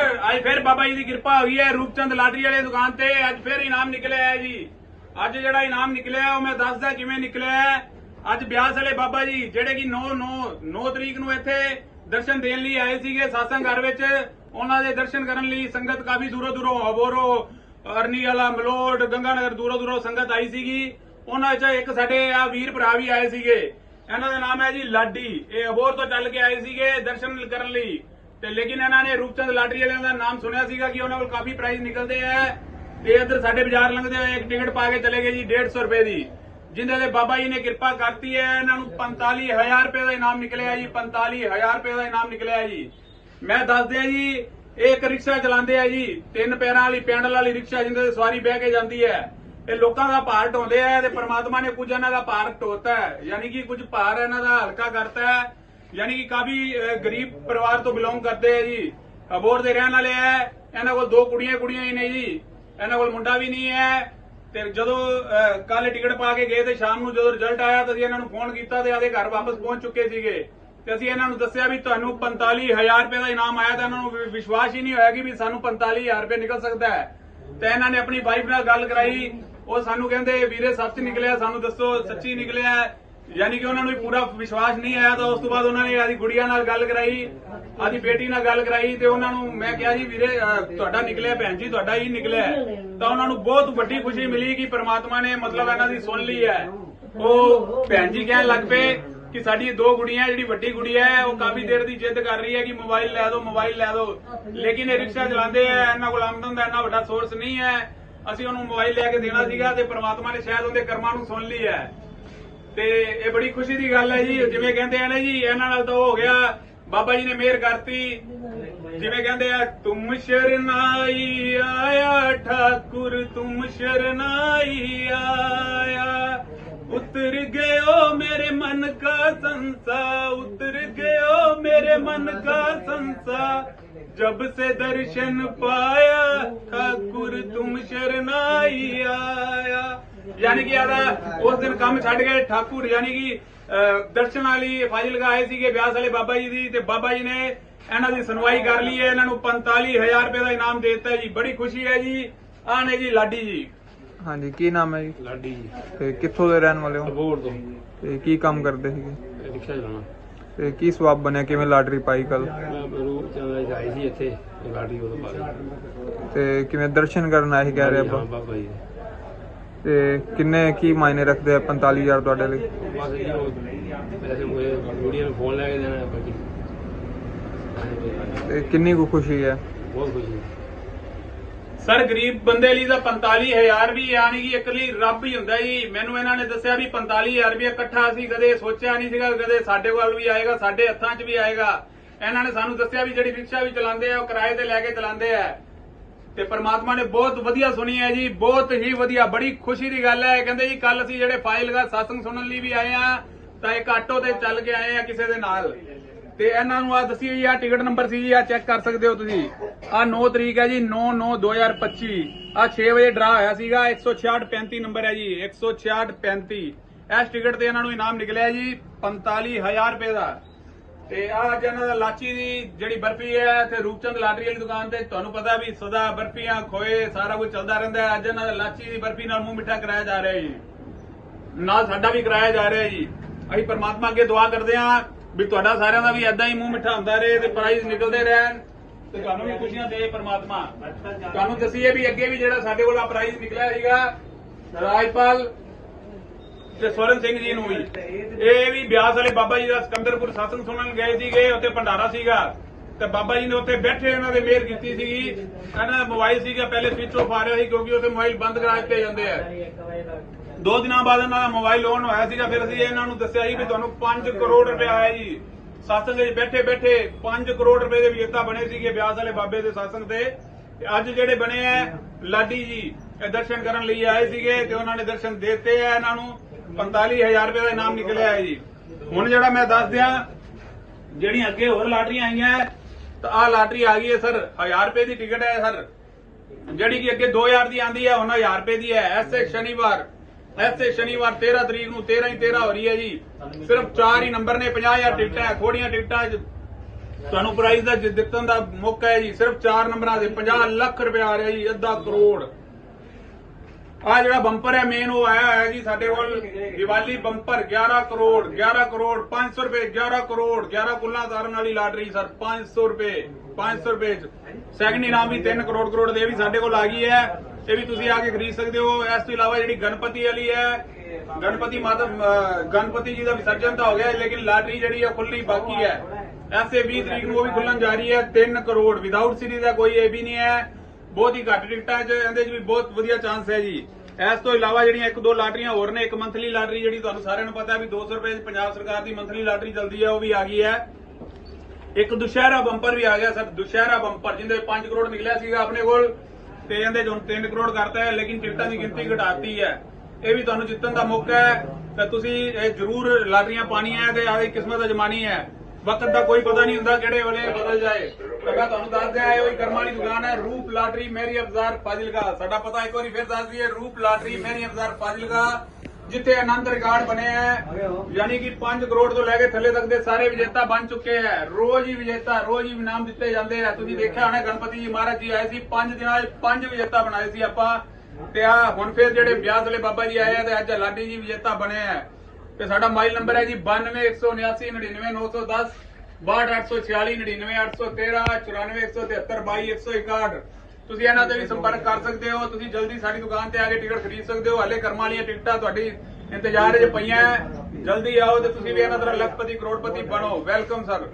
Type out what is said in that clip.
ਅੱਜ ਫਿਰ ਬਾਬਾ ਜੀ ਦੀ ਕਿਰਪਾ ਹੋਈ ਹੈ, ਰੂਪਚੰਦ ਲਾਟਰੀ ਵਾਲੇ ਦੁਕਾਨ ਤੇ। ਅੱਜ ਫਿਰ ਇਨਾਮ ਨਿਕਲਿਆ ਹੈ ਜੀ। ਅੱਜ ਜਿਹੜਾ ਇਨਾਮ ਨਿਕਲਿਆ, ਉਹ ਮੈਂ ਦੱਸਦਾ ਕਿਵੇਂ ਨਿਕਲਿਆ ਅੱਜ ਬਿਆਸ ਵਾਲੇ ਬਾਬਾ ਜੀ, ਜਿਹੜੇ ਕਿ 9 9 9 ਤਰੀਕ ਨੂੰ ਇੱਥੇ ਦਰਸ਼ਨ ਦੇਣ ਲਈ ਆਏ ਸੀਗੇ ਸਾਸੰਗ ਘਰ ਵਿੱਚ, ਉਹਨਾਂ ਦੇ ਦਰਸ਼ਨ ਕਰਨ ਲਈ ਸੰਗਤ ਕਾਫੀ ਦੂਰੋਂ ਦੂਰੋਂ ਹਬੋਰੋ ਅਰਨੀ ਵਾਲਾ ਮਲੋਟ ਗੰਗਾਨਗਰ ਦੂਰੋਂ ਦੂਰੋਂ ਸੰਗਤ ਆਈ ਸੀਗੀ। ਉਹਨਾਂ ਵਿੱਚ ਇੱਕ ਸਾਡੇ ਆ ਵੀਰ ਭਰਾ ਵੀ ਆਏ ਸੀਗੇ। ਇਹਨਾਂ ਦਾ ਨਾਮ ਹੈ ਜੀ ਲਾਡੀ। ਇਹ ਅਬੋਰ ਤੋਂ ਚੱਲ ਕੇ ਆਏ ਸੀਗੇ ਦਰਸ਼ਨ ਕਰਨ ਲਈ। ਤੇ ਲੇਕਿਨ ਇਹਨਾਂ ਨੇ ਰੂਪਚੰਦ ਲਾਟਰੀ ਵਾਲਿਆਂ ਦਾ ਨਾਮ ਸੁਣਿਆ ਸੀਗਾ ਕਿ ਉਹਨਾਂ ਕੋਲ ਕਾਫੀ ਪ੍ਰਾਈਜ਼ ਨਿਕਲਦੇ ਆ। ਤੇ ਇੱਧਰ ਸਾਡੇ ਬਾਜ਼ਾਰ ਲੰਘਦੇ ਹੋਏ ਇੱਕ ਟਿਕਟ ਪਾ ਕੇ ਚਲੇ ਗਏ ਜੀ 150 ਰੁਪਏ ਦੀ। ਜਿੰਦੇ ਦੇ ਬਾਬਾ ਜੀ ਨੇ ਕਿਰਪਾ ਕਰਤੀ ਹੈ, ਇਹਨਾਂ ਨੂੰ 45000 ਰੁਪਏ ਦਾ ਇਨਾਮ ਨਿਕਲਿਆ ਜੀ 45000 ਰੁਪਏ ਦਾ ਇਨਾਮ ਨਿਕਲਿਆ ਜੀ। ਮੈਂ ਦੱਸ ਦਿਆਂ ਜੀ, ਇਹ ਇੱਕ ਰਿਕਸ਼ਾ ਚਲਾਉਂਦੇ ਆ ਜੀ, ਤਿੰਨ ਪੈਰਾਂ ਵਾਲੀ, ਪੈਂਡਲ ਵਾਲੀ ਰਿਕਸ਼ਾ ਜਿੰਦੇ ਤੇ ਸਵਾਰੀ ਬਹਿ ਕੇ ਜਾਂਦੀ ਹੈ। ਇਹ ਲੋਕਾਂ ਦਾ ਭਾਰ ਢੋਂਦੇ ਆ ਤੇ ਪ੍ਰਮਾਤਮਾ ਨੇ ਕੁਝ ਇਹਨਾਂ ਦਾ ਭਾਰ ਢੋਤਾ ਹੈ, ਯਾਨੀ ਕਿ ਕੁਝ ਭਾਰ ਇਹਨਾਂ ਦਾ ਹਲਕਾ ਕਰਤਾ ਹੈ। ਯਾਨੀ ਕਿ ਕਾਫੀ ਗਰੀਬ ਪਰਿਵਾਰ ਤੋਂ ਬਿਲੋਂਗ ਕਰਦੇ ਹੈ ਜੀ। ਅਬੋਰ ਦੇ ਰਹਿਣ ਵਾਲੇ ਹੈ ਇਹਨਾਂ ਕੋਲ ਦੋ ਕੁੜੀਆਂ ਕੁੜੀਆਂ ਹੀ ਨੇ ਜੀ। ਇਹਨਾਂ ਕੋਲ ਮੁੰਡਾ ਵੀ ਨਹੀਂ ਹੈ। ਤੇ ਜਦੋਂ ਕੱਲ ਟਿਕਟ ਪਾ ਕੇ ਗਏ ਤੇ ਸ਼ਾਮ ਨੂੰ ਜਦੋਂ ਰਿਜ਼ਲਟ ਆਇਆ ਤਾਂ ਅਸੀਂ ਇਹਨਾਂ ਨੂੰ ਫੋਨ ਕੀਤਾ ਤੇ ਆਦੇ ਘਰ ਵਾਪਸ ਪਹੁੰਚ ਚੁੱਕੇ ਸੀਗੇ। ਤੇ ਅਸੀਂ ਇਹਨਾਂ ਨੂੰ ਦੱਸਿਆ ਵੀ ਤੁਹਾਨੂੰ 45000 ਰੁਪਏ ਦਾ ਇਨਾਮ ਆਇਆ ਤਾਂ ਇਹਨਾਂ ਨੂੰ ਵਿਸ਼ਵਾਸ ਹੀ ਨਹੀਂ ਹੋਇਆ ਕਿ ਵੀ ਸਾਨੂੰ 45000 ਰੁਪਏ ਨਿਕਲ ਸਕਦਾ ਹੈ। ਤੇ ਇਹਨਾਂ ਨੇ ਆਪਣੀ ਵਾਈਫ ਨਾਲ ਗੱਲ ਕਰਾਈ। ਉਹ ਸਾਨੂੰ ਕਹਿੰਦੇ, ਵੀਰੇ ਸੱਚ ਨਿਕਲਿਆ, ਸਾਨੂੰ ਦੱਸੋ, ਸੱਚੀ ਨਿਕਲਿਆ। ਯਾਨੀ ਕਿ ਉਹਨਾਂ ਨੂੰ ਪੂਰਾ ਵਿਸ਼ਵਾਸ ਨਹੀਂ ਆਇਆ ਤਾਂ ਉਸ ਤੋਂ ਬਾਅਦ ਉਹਨਾਂ ਨੇ ਆਦੀ ਗੁੜੀਆ ਨਾਲ ਗੱਲ ਕਰਾਈ, ਆਦੀ ਬੇਟੀ ਨਾਲ ਗੱਲ ਕਰਾਈ ਤੇ ਉਹਨਾਂ ਨੂੰ ਮੈਂ ਕਿਹਾ ਜੀ, ਵੀਰੇ ਤੁਹਾਡਾ ਨਿਕਲਿਆ ਭੈਣ ਜੀ, ਤੁਹਾਡਾ ਹੀ ਨਿਕਲਿਆ ਤਾਂ ਉਹਨਾਂ ਨੂੰ ਬਹੁਤ ਵੱਡੀ ਖੁਸ਼ੀ ਮਿਲੀ ਕਿ ਪ੍ਰਮਾਤਮਾ ਨੇ ਮਤਲਬ ਇਹਨਾਂ ਦੀ ਸੁਣ ਲਈ ਹੈ। ਉਹ ਭੈਣ ਜੀ ਕਹਿਣ ਲੱਗ ਪਏ ਕਿ ਸਾਡੀ ਦੋ ਗੁੜੀਆਂ, ਜਿਹੜੀ ਵੱਡੀ ਗੁੜੀਆ ਹੈ, ਉਹ ਕਾਫੀ ਦੇਰ ਦੀ ਜਿੱਦ ਕਰ ਰਹੀ ਹੈ ਕਿ ਮੋਬਾਈਲ ਲੈ ਦਿਓ ਮੋਬਾਈਲ ਲੈ ਦਿਓ ਲੇਕਿਨ ਇਹ ਰਿਕਸ਼ਾ ਚਲਾਉਂਦੇ ਆ, ਇਹਨਾਂ ਕੋਲ ਆਮਦਨ ਦਾ ਇੰਨਾ ਵੱਡਾ ਸੋਰਸ ਨਹੀਂ ਹੈ। ਅਸੀਂ ਉਹਨੂੰ ਮੋਬਾਈਲ ਲੈ ਕੇ ਦੇਣਾ ਸੀਗਾ ਤੇ ਪ੍ਰਮਾਤਮਾ ਨੇ ਸ਼ਾਇਦ ਉਹਦੇ ਕਰਮਾਂ ਨੂੰ ਸੁਣ ਲਈ ਹੈ। ਤੇ ਇਹ ਬੜੀ ਖੁਸ਼ੀ ਦੀ ਗੱਲ ਹੈ ਜੀ, ਜਿਵੇਂ ਕਹਿੰਦੇ ਆ ਨਾ ਜੀ, ਇਹਨਾਂ ਨਾਲ ਤਾਂ ਹੋ ਗਿਆ, ਬਾਬਾ ਜੀ ਨੇ ਮਿਹਰ ਕਰਤੀ। ਜਿਵੇਂ ਕਹਿੰਦੇ ਆ, ਤੁਮ ਸ਼ਰਨਾਈ ਆਇਆ, ਠਾਕੁਰ, ਤੁਮ ਸ਼ਰਨਾਈ ਆਇਆ। ਉਤਰ ਗਇਓ ਮੇਰੇ ਮਨ ਕਾ ਸੰਸਾ, ਉਤਰ ਗਇਓ ਮੇਰੇ ਮਨ ਕਾ ਸੰਸਾ। ਜਬ ਸੇ ਦਰਸ਼ਨ ਪਾਇਆ, ਠਾਕੁਰ, ਤੁਮ ਸ਼ਰਨਾਈ ਆਇਆ। ਯਾਨੀ ਕਿ ਆਦਾ ਉਸ ਦਿਨ ਕੰਮ ਛੱਡ ਕੇ ਠਾਕੁਰ ਯਾਨੀ ਕਿ ਦਰਸ਼ਨ ਵਾਲੀ ਫਾਜ਼ਿਲ ਲਗਾਏ ਸੀਗੇ ਬਿਆਸ ਵਾਲੇ ਬਾਬਾ ਜੀ ਦੀ ਤੇ ਬਾਬਾ ਜੀ ਨੇ ਇਹਨਾਂ ਦੀ ਸੁਣਵਾਈ ਕਰ ਲਈ ਹੈ। ਇਹਨਾਂ ਨੂੰ 45000 ਰੁਪਏ ਦਾ ਇਨਾਮ ਦੇ ਦਿੱਤਾ ਜੀ। ਬੜੀ ਖੁਸ਼ੀ ਹੈ ਜੀ। ਆਹ ਨੇ ਜੀ ਲਾਡੀ ਜੀ। ਹਾਂਜੀ ਕੀ ਨਾਮ ਹੈ ਜੀ? ਲਾਡੀ ਜੀ। ਤੇ ਕਿੱਥੋਂ ਦੇ ਰਹਿਣ ਵਾਲੇ ਹੋ? ਅਬੋਰ ਤੋਂ। ਤੇ ਕੀ ਕੰਮ ਕਰਦੇ ਸੀਗੇ? ਰਿਕਸ਼ਾ ਚਲਾਉਣਾ ਤੇ ਕੀ ਸਵਾਬ ਬਣਿਆ? ਕਿਵੇਂ ਲਾਟਰੀ ਪਾਈ ਕੱਲ ਰੂਪ ਚੰਦ ਆਈ ਸੀ ਇੱਥੇ ਲਾਡੀ ਉਹ ਪਾ ਲਈ ਤੇ ਕਿਵੇਂ ਦਰਸ਼ਨ ਕਰਨ ਆਏ ਕਹਿ ਰਹੇ ਆਪਾਂ? ਬਾਬਾ ਜੀ ਤੇ ਕਿੰਨੇ ਕੀ ਮਾਇਨੇ ਰੱਖਦੇ ਆ 45000 ਤੁਹਾਡੇ ਲਈ? ਬਸ ਜੀ ਉਹ ਪੈਸੇ ਕੋਈ ਕੁੜੀਆਂ ਨੂੰ ਫੋਨ ਲੈ ਕੇ ਦੇਣਾ ਬਾਕੀ। ਤੇ ਕਿੰਨੀ ਕੁ ਖੁਸ਼ੀ ਹੈ? ਬਹੁਤ ਖੁਸ਼ੀ ਸਰ ਗਰੀਬ ਬੰਦੇ ਲਈ ਤਾਂ 45000 ਵੀ ਯਾਨੀ ਕਿ ਇੱਕ ਲਈ ਰੱਬ ਹੀ ਹੁੰਦਾ ਜੀ। ਮੈਨੂੰ ਇਹਨਾਂ ਨੇ ਦੱਸਿਆ ਵੀ 45000 ਰੁਪਏ ਇਕੱਠਾ ਸੀ ਕਦੇ ਸੋਚਿਆ ਨਹੀਂ ਸੀਗਾ ਕਦੇ ਸਾਡੇ ਕੋਲ ਵੀ ਆਏਗਾ ਸਾਡੇ ਹੱਥਾਂ 'ਚ ਵੀ ਆਏਗਾ। ਇਹਨਾਂ ਨੇ ਸਾਨੂੰ ਦੱਸਿਆ ਵੀ ਜਿਹੜੀ ਰਿਕਸ਼ਾ ਵੀ ਚਲਾਉਂਦੇ ਆ ਉਹ ਕਿਰਾਏ ਤੇ ਲੈ ਕੇ ਚਲਾਉਂਦੇ ਆ। ਤੇ ਪ੍ਰਮਾਤਮਾ ਨੇ ਬਹੁਤ ਵਧੀਆ ਸੁਣੀ ਹੈ ਜੀ, ਬਹੁਤ ਹੀ ਵਧੀਆ, ਬੜੀ ਖੁਸ਼ੀ ਦੀ ਗੱਲ ਹੈ। ਕਹਿੰਦੇ ਜੀ ਕੱਲ ਅਸੀਂ ਜਿਹੜੇ ਫਾਈਲ ਦਾ ਸੁਣਨ ਲਈ ਵੀ ਆਏ ਆ ਤਾਂ ਇੱਕ ਆਟੋ ਤੇ ਚੱਲ ਕੇ ਆਏ ਆ ਕਿਸੇ ਦੇ ਨਾਲ। ਤੇ ਇਹਨਾਂ ਨੂੰ ਆ ਦੱਸੀ ਹੋਈ ਆ ਟਿਕਟ ਨੰਬਰ ਸੀ ਜੀ ਆ ਚੈੱਕ ਕਰ ਸਕਦੇ ਹੋ ਤੁਸੀਂ। ਆ 9 ਤਰੀਕ ਹੈ ਜੀ 9 9 2025 ਆ 6 ਵਜੇ ਡਰਾ ਹੋਇਆ ਸੀਗਾ 166 35 ਨੰਬਰ ਹੈ ਜੀ 166 35 ਇਸ ਟਿਕਟ ਤੇ ਇਹਨਾਂ ਨੂੰ ਇਨਾਮ ਨਿਕਲਿਆ ਜੀ 45000 ਰੁਪਏ ਦਾ। ਤੇ ਆ ਦਾ ਲਾਚੀ ਦੀ ਜਿਹੜੀ ਬਰਫੀ ਹੈ ਇੱਥੇ ਰੂਪਚੰਦ ਲਾਟਰੀ ਵਾਲੀ ਦੁਕਾਨ ਤੇ ਤੁਹਾਨੂੰ ਪਤਾ ਵੀ ਸਦਾ ਬਰਫੀਆਂ ਖੋਏ ਸਾਰਾ ਕੁਝ ਚੱਲਦਾ ਰਹਿੰਦਾ ਹੈ। ਅੱਜ ਇਹਨਾਂ ਦਾ ਲਾਚੀ ਦੀ ਬਰਫੀ ਨਾਲ ਮੂੰਹ ਮਿੱਠਾ ਕਰਾਇਆ ਜਾ ਰਿਹਾ ਜੀ। ਨਾਲ ਸਾਡਾ ਵੀ ਕਰਾਇਆ ਜਾ ਰਿਹਾ ਜੀ। ਅਸੀਂ ਪਰਮਾਤਮਾ ਅੱਗੇ ਦੁਆ ਕਰਦੇ ਹਾਂ ਵੀ ਤੁਹਾਡਾ ਸਾਰਿਆਂ ਦਾ ਵੀ ਐਦਾਂ ਹੀ ਮੂੰਹ ਮਿੱਠਾ ਹੁੰਦਾ ਰਹੇ ਤੇ ਪ੍ਰਾਈਜ਼ ਨਿਕਲਦੇ ਰਹਿਣ। ਤੇ ਤੁਹਾਨੂੰ ਵੀ ਖੁਸ਼ੀਆਂ ਦੇ ਪਰਮਾਤਮਾ। ਤੁਹਾਨੂੰ ਦੱਸੀਏ ਵੀ ਅੱਗੇ ਵੀ ਜਿਹੜਾ ਸਾਡੇ ਕੋਲ ਆ ਪ੍ਰਾਈਜ਼ ਨਿਕਲਿਆ ਸੀਗਾ ਰਾਜਪਾਲ ਤੇ ਸਵਰਨ ਸਿੰਘ ਜੀ ਨੂੰ ਵੀ। ਇਹ ਵੀ ਬਿਆਸ ਵਾਲੇ ਬਾਬਾ ਜੀ ਦਾ ਸਿਕੰਦਰਪੁਰ ਸਾਸਨ ਸੁਣਨ ਗਏ ਸੀਗੇ, ਉੱਥੇ ਭੰਡਾਰਾ ਸੀਗਾ। ਤੇ ਬਾਬਾ ਜੀ ਨੇ ਉੱਥੇ ਬੈਠੇ, ਇਹਨਾਂ ਦੇ ਮਿਹਰ ਕੀਤੀ ਸੀਗੀ। ਇਹਨਾਂ ਦਾ ਮੋਬਾਈਲ ਸੀਗਾ, ਪਹਿਲੇ ਸਵਿਚ ਆਫ ਆ ਰਿਹਾ ਸੀ, ਕਿਉਂਕਿ ਉੱਥੇ ਮੋਬਾਈਲ ਬੰਦ ਕਰਾ ਦਿੱਤੇ ਜਾਂਦੇ ਆ। ਦੋ ਦਿਨਾਂ ਬਾਅਦ ਇਹਨਾਂ ਦਾ ਮੋਬਾਈਲ ਔਨ ਹੋਇਆ ਸੀਗਾ, ਫਿਰ ਅਸੀਂ ਇਹਨਾਂ ਨੂੰ ਦੱਸਿਆ ਸੀ ਵੀ ਤੁਹਾਨੂੰ 5 ਕਰੋੜ ਰੁਪਏ ਆਇਆ ਜੀ। ਸਾਸਨ ਦੇ ਬੈਠੇ ਬੈਠੇ 5 ਕਰੋੜ ਰੁਪਏ ਦੇ ਵਿਜੇਤਾ ਬਣੇ ਸੀਗੇ ਬਿਆਸ ਵਾਲੇ ਬਾਬੇ ਦੇ ਸਾਸਨ ਤੇ ਅੱਜ ਜਿਹੜੇ ਬਣੇ ਆ ਲਾਡੀ ਜੀ ਇਹ ਦਰਸ਼ਨ ਕਰਨ ਲਈ ਆਏ ਸੀਗੇ ਤੇ ਉਹਨਾਂ ਨੇ ਦਰਸ਼ਨ ਦਿੱਤੇ ਆ ਇਹਨਾਂ ਨੂੰ। 45000 ਰੁਪਏ ਦਾ ਇਨਾਮ ਨਿਕਲਿਆ ਹੈ ਜੀ। ਹੁਣ ਜਿਹੜਾ ਮੈਂ ਦੱਸ ਦਿਆਂ ਜਿਹੜੀਆਂ ਅੱਗੇ ਹੋਰ ਲਾਟਰੀਆਂ ਆਈਆਂ, ਤਾਂ ਆਹ ਲਾਟਰੀ ਆ ਗਈ ਹੈ ਸਰ 1000 ਰੁਪਏ ਦੀ ਟਿਕਟ ਹੈ ਸਰ। ਜਿਹੜੀ ਕਿ ਅੱਗੇ 2000 ਦੀ ਆਂਦੀ ਹੈ, ਹੁਣ 1000 ਰੁਪਏ ਦੀ ਹੈ। ਐਸੇ ਸ਼ਨੀਵਾਰ ਐਸੇ ਸ਼ਨੀਵਾਰ 13 ਤਰੀਕ ਨੂੰ 13 ਹੀ 13 ਹੋ ਰਹੀ ਹੈ ਜੀ। ਸਿਰਫ 4 ਹੀ ਨੰਬਰ ਨੇ 50000 ਟਿਕਟਾਂ ਹੈ ਥੋੜੀਆਂ ਟਿਕਟਾਂ 'ਚ ਤੁਹਾਨੂੰ ਪ੍ਰਾਈਜ਼ ਦਾ ਜਿੱਤਣ ਦਾ ਮੌਕਾ ਹੈ ਜੀ। ਸਿਰਫ 4 ਨੰਬਰਾਂ ਦੇ 50 ਲੱਖ ਰੁਪਏ ਆ ਰਿਹਾ ਜੀ, ਅੱਧਾ ਕਰੋੜ। ਆ ਜਿਹੜਾ ਬੰਪਰ ਹੈ ਮੇਨ ਉਹ ਆਇਆ ਹੋਇਆ ਜੀ ਸਾਡੇ ਕੋਲ ਦੀਵਾਲੀ ਬੰਪਰ 11 ਕਰੋੜ 11 ਕਰੋੜ 500 ਰੁਪਏ 11 ਕਰੋੜ 11 ਕੁੱਲਾਂ ਤਾਰਨ ਵਾਲੀ ਲਾਟਰੀ, ਸਰ 500 ਰੁਪਏ 500 ਰੁਪਏ ਸੈਕੰਡ ਇਨਾਮ ਵੀ 3 ਕਰੋੜ ਕਰੋੜ ਦੇ ਵੀ ਸਾਡੇ ਕੋਲ ਆ ਗਈ ਹੈ। ਇਹ ਵੀ ਤੁਸੀਂ ਆ ਕੇ ਖਰੀਦ ਸਕਦੇ ਹੋ। ਇਸ ਤੋਂ ਇਲਾਵਾ ਜਿਹੜੀ ਗਣਪਤੀ ਵਾਲੀ ਹੈ, ਗਣਪਤੀ ਮਾਤਾ ਗਣਪਤੀ ਜੀ ਦਾ ਵਿਸਰਜਨ ਤਾਂ ਹੋ ਗਿਆ, ਲੇਕਿਨ ਲਾਟਰੀ ਜਿਹੜੀ ਹੈ ਖੁੱਲੀ ਬਾਕੀ ਹੈ। ਐਸੇ 20 ਤਰੀਕ ਨੂੰ ਉਹ ਵੀ ਖੁੱਲਣ ਜਾ ਰਹੀ ਹੈ 3 ਕਰੋੜ। ਵਿਦਆਊਟ ਸੀਰੀਜ਼ ਦਾ ਕੋਈ ਇਹ ਵੀ ਨਹੀਂ ਹੈ। ਬਹੁਤ ਹੀ ਘੱਟ ਟਿਕਟਾਂ 'ਚ, ਇਹਦੇ 'ਚ ਵੀ ਬਹੁਤ ਵਧੀਆ ਚਾਂਸ ਹੈ ਜੀ। ਇਸ ਤੋਂ ਇਲਾਵਾ ਜਿਹੜੀਆਂ ਇੱਕ ਦੋ ਲਾਟਰੀਆਂ ਹੋਰ ਨੇ, ਇੱਕ ਮੰਥਲੀ ਲਾਟਰੀ ਜਿਹੜੀ ਤੁਹਾਨੂੰ ਸਾਰਿਆਂ ਨੂੰ ਪਤਾ ਹੈ ਵੀ 200 ਰੁਪਏ 'ਚ ਪੰਜਾਬ ਸਰਕਾਰ ਦੀ ਮੰਥਲੀ ਲਾਟਰੀ ਚੱਲਦੀ ਹੈ, ਉਹ ਵੀ ਆ ਗਈ ਹੈ। ਇੱਕ ਦੁਸ਼ਹਿਰਾ ਬੰਪਰ ਵੀ ਆ ਗਿਆ ਸਰ, ਦੁਸ਼ਹਿਰਾ ਬੰਪਰ, ਜਿਹਦੇ 5 ਕਰੋੜ ਨਿਕਲਿਆ ਸੀਗਾ ਆਪਣੇ ਕੋਲ, ਤੇ ਇਹਦੇ 'ਚ 3 ਕਰੋੜ ਕਰਤਾ ਹੈ, ਲੇਕਿਨ ਟਿਕਟਾਂ ਦੀ ਗਿਣਤੀ ਘਟਾਤੀ ਹੈ। ਇਹ ਵੀ ਤੁਹਾਨੂੰ ਜਿੱਤਣ ਦਾ ਮੌਕਾ ਹੈ, ਤਾਂ ਤੁਸੀਂ ਇਹ ਜ਼ਰੂਰ ਲਾਟਰੀਆਂ ਪਾਣੀਆਂ ਤੇ ਆਦੀ ਕਿਸਮਤ ਅਜਮਾਨੀ ਹੈ। ਵਕਤ ਦਾ ਕੋਈ ਪਤਾ ਨਹੀਂ ਹੁੰਦਾ ਕਿਹੜੇ ਵੇਲੇ ਬਦਲ ਜਾਏ। ਤਾਂ ਮੈਂ ਤੁਹਾਨੂੰ ਦੱਸ ਦਿਆਂ, ਇਹ ਉਹੀ ਕਰਮ ਵਾਲੀ ਦੁਕਾਨ ਹੈ, ਰੂਪ ਲਾਟਰੀ ਮੇਰੀ ਅਬਜ਼ਾਰ ਫਾਜ਼ਿਲਕਾ। ਸਾਡਾ ਪਤਾ ਇੱਕ ਵਾਰੀ ਫਿਰ ਦੱਸ ਦਈਏ, ਰੂਪ ਲਾਟਰੀ ਮੇਰੀ ਅਬਜ਼ਾਰ ਫਾਜ਼ਿਲਕਾ, ਜਿੱਥੇ ਆਨੰਦ ਰਿਕਾਰਡ ਬਣੇ ਹੈ। ਯਾਨੀ ਕਿ 5 ਕਰੋੜ ਤੋਂ ਲੈ ਕੇ ਥੱਲੇ ਤੱਕ ਦੇ ਸਾਰੇ ਵਿਜੇਤਾ ਬਣ ਚੁੱਕੇ ਹੈ। ਰੋਜ਼ ਹੀ ਵਿਜੇਤਾ, ਰੋਜ਼ ਹੀ ਇਨਾਮ ਦਿੱਤੇ ਜਾਂਦੇ ਆ ਤੁਸੀਂ ਦੇਖਿਆ ਹੋਣਾ, ਗਣਪਤੀ ਜੀ ਮਹਾਰਾਜ ਜੀ ਆਏ ਸੀ 5 ਦਿਨਾਂ 'ਚ 5 ਵਿਜੇਤਾ ਬਣਾਏ ਸੀ ਆਪਾਂ। ਤੇ ਆ ਹੁਣ ਫਿਰ ਜਿਹੜੇ ਵਿਆਹ ਵਾਲੇ ਬਾਬਾ ਜੀ ਆਏ ਆ, ਤੇ ਅੱਜ ਲਾਡੀ ਜੀ ਵਿਜੇਤਾ ਬਣੇ ਆ ਤੇ ਸਾਡਾ ਮੋਬਾਈਲ ਨੰਬਰ ਹੈ ਜੀ 9217899910 62840 ਤੁਸੀਂ ਇਹਨਾਂ ਤੇ ਵੀ ਸੰਪਰਕ ਕਰ ਸਕਦੇ ਹੋ, ਤੁਸੀਂ ਜਲਦੀ ਸਾਡੀ ਦੁਕਾਨ ਤੇ ਆ ਕੇ ਟਿਕਟ ਖਰੀਦ ਸਕਦੇ ਹੋ, ਹਲੇ ਕਰਮਾਂ ਵਾਲੀਆਂ ਟਿਕਟਾਂ ਤੁਹਾਡੀ ਇੰਤਜ਼ਾਰ 'ਚ ਪਈਆਂ ਹੈ। ਜਲਦੀ ਆਓ ਤੇ ਤੁਸੀਂ ਵੀ ਇਹਨਾਂ ਤਰ੍ਹਾਂ ਲੱਖਪਤੀ, ਕਰੋੜਪਤੀ ਬਣੋ। Welcome sir